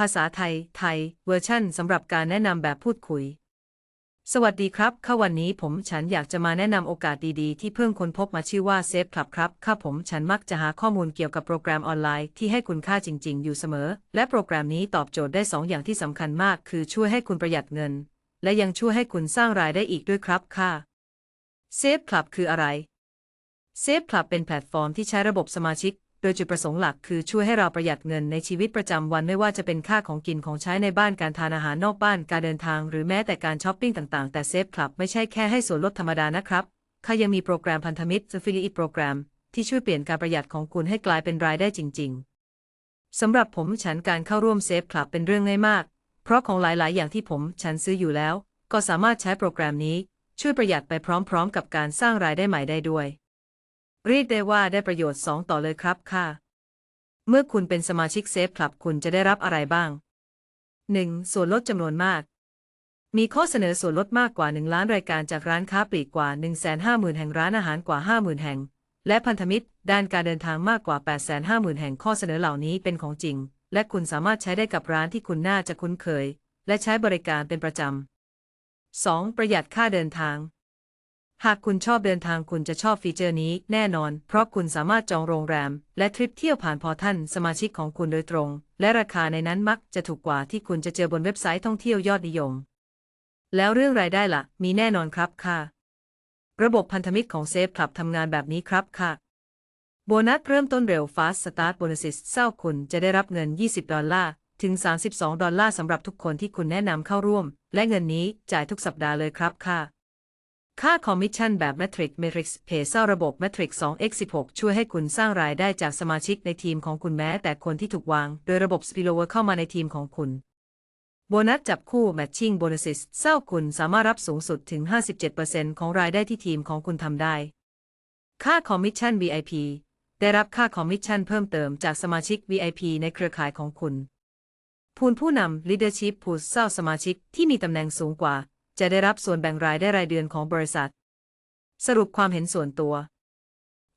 ภาษาไทย ไทย เวอร์ชั่นสำหรับการแนะนำแบบพูดคุย สวัสดีครับ ข้าวันนี้ผมฉันอยากจะมาแนะนำโอกาสดีๆ ที่เพิ่งค้นพบมาชื่อว่าเซฟคลับครับข้าผมฉันมักจะหาข้อมูลเกี่ยวกับโปรแกรมออนไลน์ที่ให้คุณค่าจริง ๆ อยู่เสมอ และโปรแกรมนี้ตอบโจทย์ได้สองอย่างที่สำคัญมาก คือช่วยให้คุณประหยัดเงิน และยังช่วยให้คุณสร้างรายได้อีกด้วยครับค่ะเซฟคลับคืออะไรเซฟคลับเป็นแพลตฟอร์มที่ใช้ระบบสมาชิก โดยจุดประสงค์หลักคือช่วยให้เราประหยัดเงินในชีวิตประจำวันไม่ว่าจะเป็นค่าของกินของใช้ในบ้านการทานอาหารนอกบ้านการเดินทาง หรือแม้แต่การช้อปปิ้งต่างๆ แต่เซฟคลับไม่ใช่แค่ให้ส่วนลดธรรมดานะครับเขายังมีโปรแกรมพันธมิตร Affiliate Program ที่ช่วยเปลี่ยนการประหยัดของคุณให้กลายเป็นรายได้จริง ๆสำหรับผมฉันการเข้าร่วมเซฟคลับเป็นเรื่องง่ายมาก เพราะของหลายๆ อย่างที่ผมฉันซื้ออยู่แล้ว ก็สามารถใช้โปรแกรมนี้ ช่วยประหยัดไปพร้อม ๆ กับการสร้างรายได้ใหม่ได้ด้วย เรียกได้ว่าได้ประโยชน์2ต่อเลยครับค่ะ เมื่อคุณเป็นสมาชิกเซฟคลับคุณจะได้รับอะไรบ้าง 1. ส่วนลดจำนวนมาก มีข้อเสนอส่วนลดมากกว่า 1 ล้านรายการจากร้านค้าปลีกกว่า 150,000 แห่งร้านอาหารกว่า 50,000 แห่ง และพันธมิตร ด้านการเดินทางมากกว่า 850,000 แห่งข้อเสนอเหล่านี้เป็นของจริง และคุณสามารถใช้ได้กับร้านที่คุณน่าจะคุ้นเคย และใช้บริการเป็นประจำ 2. ประหยัดค่าเดินทาง หากคุณชอบเดินทางคุณจะชอบฟีเจอร์นี้แน่นอน เพราะคุณสามารถจองโรงแรม และทริปเที่ยวผ่านพอร์ทัลสมาชิกของคุณโดยตรง และราคาในนั้นมักจะถูกกว่าที่คุณจะเจอบนเว็บไซต์ท่องเที่ยวยอดนิยม แล้วเรื่องรายได้ล่ะ มีแน่นอนครับค่ะ ระบบพันธมิตรของเซฟคลับทำงานแบบนี้ครับค่ะ โบนัสเริ่มต้นเร็ว Fast Start Bonuses เศร้าคุณจะได้รับเงิน 20 ดอลลาร์ถึง 32 ดอลลาร์สำหรับทุกคนที่คุณแนะนำเข้าร่วม และเงินนี้จ่ายทุกสัปดาห์เลยครับค่ะ ค่าคอมมิชชั่นแบบ Matrix Matrix Pay เศร้าระบบ Matrix 2x16 ช่วยให้คุณสร้างรายได้จากสมาชิกในทีมของคุณแม้แต่คนที่ถูกวาง โดยระบบ Spillover เข้ามาในทีมของคุณโบนัสจับคู่ Matching Bonuses เศร้าคุณสามารถรับสูงสุดถึง 57%ของรายได้ที่ทีมของคุณทำได้ ค่าคอมมิชชั่น VIP ได้รับค่าคอมมิชชั่นเพิ่มเติมจากสมาชิก VIP ในเครือข่ายของคุณพูนผู้นำ Leadership Pool เศร้าสมาชิกที่มีตำแหน่งสูงกว่า จะได้รับส่วนแบ่งรายได้รายเดือนของบริษัท สรุปความเห็นส่วนตัว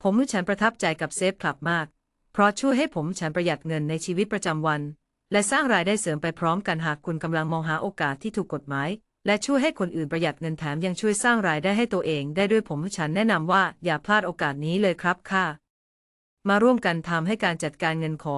ผมฉันประทับใจกับเซฟคลับมาก เพราะช่วยให้ผมฉันประหยัดเงินในชีวิตประจำวัน และสร้างรายได้เสริมไปพร้อมกันหากคุณกำลังมองหาโอกาสที่ถูกกฎหมายและช่วยให้คนอื่นประหยัดเงินแถมยังช่วยสร้างรายได้ให้ตัวเองได้ด้วยผมฉันแนะนำว่าอย่าพลาดโอกาสนี้เลยครับค่ะ มาร่วมกันทำให้การจัดการเงินขอ